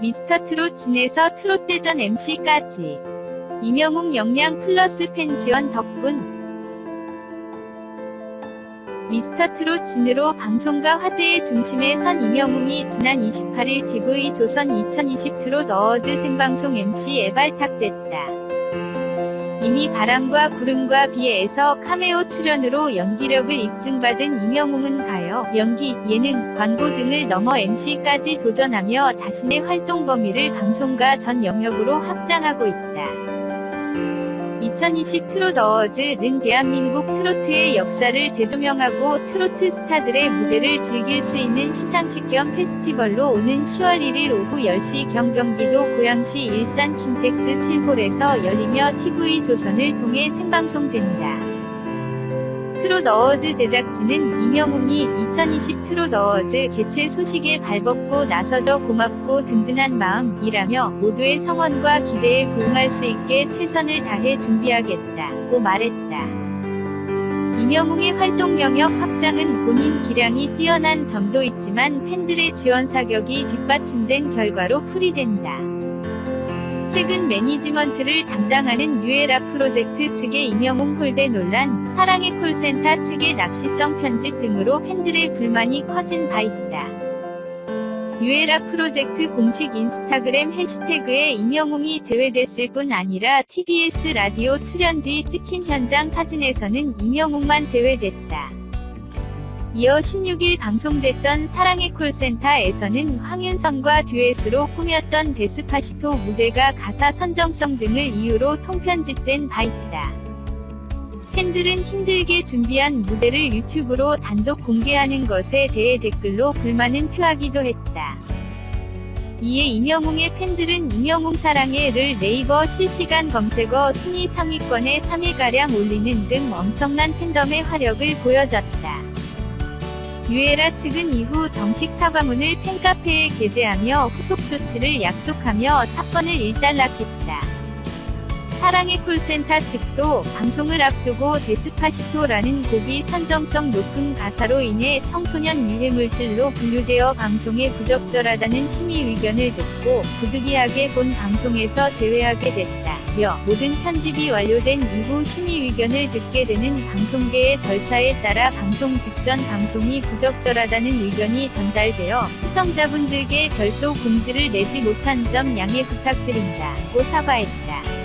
미스터 트롯 진에서 트롯 대전 MC까지 이명웅 역량 플러스 팬 지원 덕분 미스터 트롯 진으로 방송과 화제의 중심에 선 이명웅이 지난 28일 TV 조선 2020 트롯 어워즈 생방송 MC에 발탁됐다. 이미 바람과 구름과 비에서 카메오 출연으로 연기력을 입증받은 이명웅은 가요, 연기, 예능, 광고 등을 넘어 MC까지 도전하며 자신의 활동 범위를 방송과 전 영역으로 확장하고 있다. 2020 트롯 어워즈는 대한민국 트로트의 역사를 재조명하고 트로트 스타들의 무대를 즐길 수 있는 시상식 겸 페스티벌로 오는 10월 1일 오후 10시 경 경기도 고양시 일산 킨텍스 7홀에서 열리며 TV 조선을 통해 생방송된다. 트롯 어워즈 제작진은 이명웅이 2020 트롯 어워즈 개최 소식에 발벗고 나서져 고맙고 든든한 마음이라며 모두의 성원과 기대에 부응할 수 있게 최선을 다해 준비하겠다고 말했다. 이명웅의 활동 영역 확장은 본인 기량이 뛰어난 점도 있지만 팬들의 지원 사격이 뒷받침된 결과로 풀이된다. 최근 매니지먼트를 담당하는 뉴에라 프로젝트 측의 이명웅 홀대 논란, 사랑의 콜센터 측의 낚시성 편집 등으로 팬들의 불만이 커진 바 있다. 뉴에라 프로젝트 공식 인스타그램 해시태그에 이명웅이 제외됐을 뿐 아니라 TBS 라디오 출연 뒤 찍힌 현장 사진에서는 이명웅만 제외됐다. 이어 16일 방송됐던 사랑의 콜센터에서는 황윤성과 듀엣으로 꾸몄던 데스파시토 무대가 가사 선정성 등을 이유로 통편집된 바 있다. 팬들은 힘들게 준비한 무대를 유튜브로 단독 공개하는 것에 대해 댓글로 불만은 표하기도 했다. 이에 이명웅의 팬들은 이명웅 사랑해를 네이버 실시간 검색어 순위 상위권에 3일가량 올리는 등 엄청난 팬덤의 화력을 보여줬다. 유에라 측은 이후 정식 사과문을 팬카페에 게재하며 후속 조치를 약속하며 사건을 일단락했다. 사랑의 콜센터 측도 방송을 앞두고 데스파시토라는 곡이 선정성 높은 가사로 인해 청소년 유해물질로 분류되어 방송에 부적절하다는 심의 의견을 듣고 부득이하게 본 방송에서 제외하게 됐다. 며 모든 편집이 완료된 이후 심의 의견을 듣게 되는 방송계의 절차에 따라 방송 직전 방송이 부적절하다는 의견이 전달되어 시청자분들께 별도 공지를 내지 못한 점 양해 부탁드린다고 사과했다.